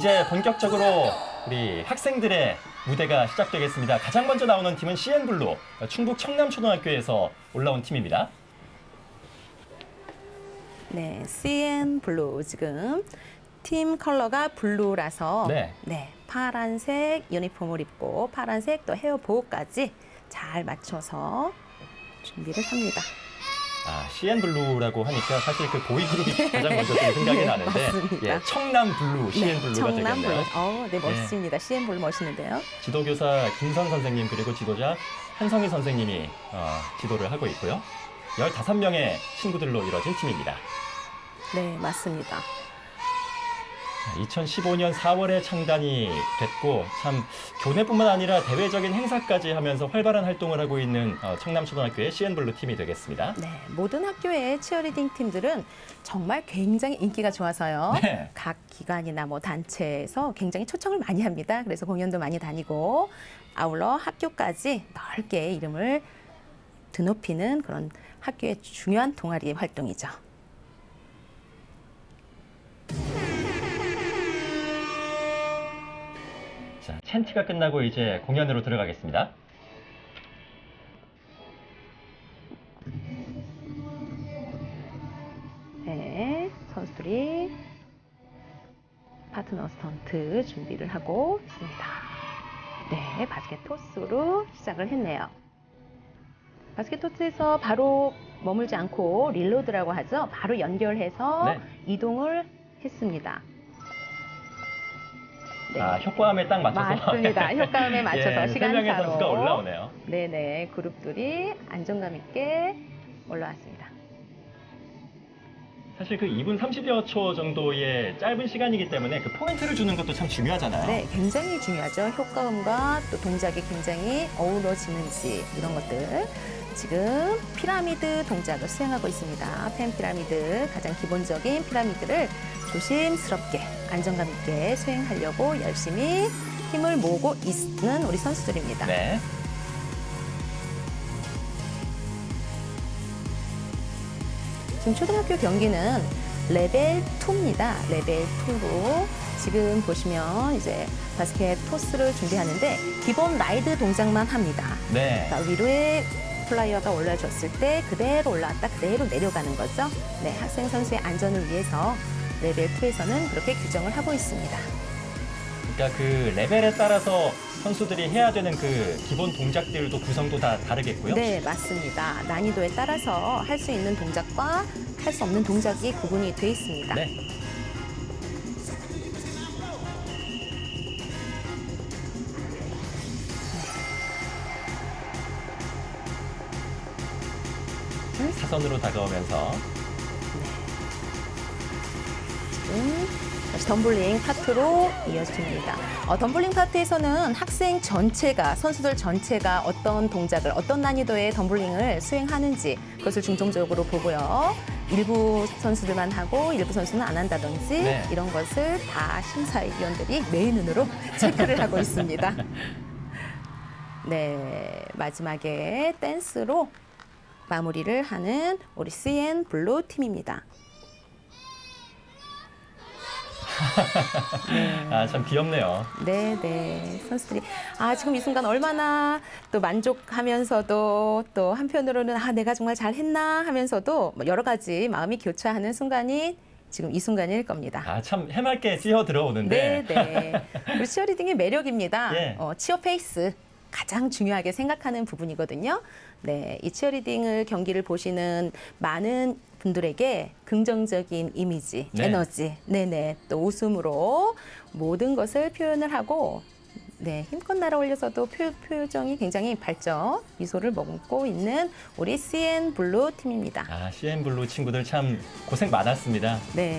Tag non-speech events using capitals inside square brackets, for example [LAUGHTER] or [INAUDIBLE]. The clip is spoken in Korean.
이제 본격적으로 우리 학생들의 무대가 시작되겠습니다. 가장 먼저 나오는 팀은 CN블루, 충북 청남초등학교에서 올라온 팀입니다. 네, CN 블루 지금 팀 컬러가 블루라서 네. 파란색 유니폼을 입고 파란색 또 헤어 보호까지 잘 맞춰서 준비를 합니다. 아, CN블루라고 하니까 사실 그 보이그룹이 [LAUGHS] 가장 먼저 좀 생각이 나는데 맞습니다. 예, 청남 블루, CN블루가 청남 블루. 되겠네요. 어, 네 멋있습니다. CN 블루 멋있는데요. 지도교사 김선 선생님 그리고 지도자 한성희 선생님이 어, 지도를 하고 있고요. 15명의 친구들로 이뤄진 팀입니다. 네, 맞습니다. 2015년 4월에 창단이 됐고 참 교내뿐만 아니라 대외적인 행사까지 하면서 활발한 활동을 하고 있는 어, 청남초등학교의 CN블루 팀이 되겠습니다. 네, 모든 학교의 치어리딩 팀들은 정말 굉장히 인기가 좋아서요. 네. 각 기관이나 뭐 단체에서 굉장히 초청을 많이 합니다. 그래서 공연도 많이 다니고 아울러 학교까지 넓게 이름을 드높이는 그런 학교의 중요한 동아리 활동이죠. 자, 챈티가 끝나고 이제 공연으로 들어가겠습니다. 네, 선수들이 파트너 스턴트 준비를 하고 있습니다. 네, 바스켓 토스로 시작을 했네요. 바스켓 토스에서 바로 머물지 않고 릴로드라고 하죠. 바로 연결해서 네. 이동을 했습니다. 네. 아, 효과음에 딱 맞춰서 맞습니다. [LAUGHS] 효과음에 맞춰서 예, 세 시간차로. 선수가 올라오네요. 네네, 그룹들이 안정감 있게 올라왔습니다. 사실 그 2분 30여 초 정도의 짧은 시간이기 때문에 그 포인트를 주는 것도 참 중요하잖아요. 네, 굉장히 중요하죠. 효과음과 또 동작이 굉장히 어우러지는지 이런 것들. 지금 피라미드 동작을 수행하고 있습니다. 펜 피라미드 가장 기본적인 피라미드를 조심스럽게 안정감 있게 수행하려고 열심히 힘을 모으고 있는 우리 선수들입니다. 네. 지금 초등학교 경기는 레벨 2입니다. 레벨 2로 지금 보시면 이제 바스켓 토스를 준비하는데 기본 라이드 동작만 합니다. 네. 그러니까 위로에 플라이어가 올라줬을 때 그대로 올라왔다 그대로 내려가는 거죠. 네, 학생 선수의 안전을 위해서 레벨 2에서는 그렇게 규정을 하고 있습니다. 그러니까 그 레벨에 따라서 선수들이 해야 되는 그 기본 동작들도 구성도 다 다르겠고요. 네, 맞습니다. 난이도에 따라서 할 수 있는 동작과 할 수 없는 동작이 구분이 돼 있습니다. 네. 사선으로 다가오면서 다시 덤블링 파트로 이어집니다. 어, 덤블링 파트에서는 학생 전체가 선수들 전체가 어떤 동작을 어떤 난이도의 덤블링을 수행하는지 그것을 중점적으로 보고요. 일부 선수들만 하고 일부 선수는 안 한다든지 네. 이런 것을 다 심사위원들이 매의 눈으로 [LAUGHS] 체크를 하고 있습니다. 네, 마지막에 댄스로 마무리를 하는 우리 CN 블루 팀입니다. [LAUGHS] 아 참 귀엽네요. 네, 네. 선수들이 아, 지금 이 순간 얼마나 또 만족하면서도 또 한편으로는 아, 내가 정말 잘했나 하면서도 뭐 여러 가지 마음이 교차하는 순간이 지금 이 순간일 겁니다. 아 참 해맑게 뛰어 들어오는데 네, 네. 우리 치어리딩의 매력입니다. [LAUGHS] 예. 어, 치어 페이스 가장 중요하게 생각하는 부분이거든요. 네, 이 치어리딩을 경기를 보시는 많은 분들에게 긍정적인 이미지, 네. 에너지, 네네, 또 웃음으로 모든 것을 표현을 하고 네, 힘껏 날아올려서도 표, 표정이 굉장히 밝죠. 미소를 머금고 있는 우리 CN 블루 팀입니다. 아 CN 블루 친구들 참 고생 많았습니다. 네.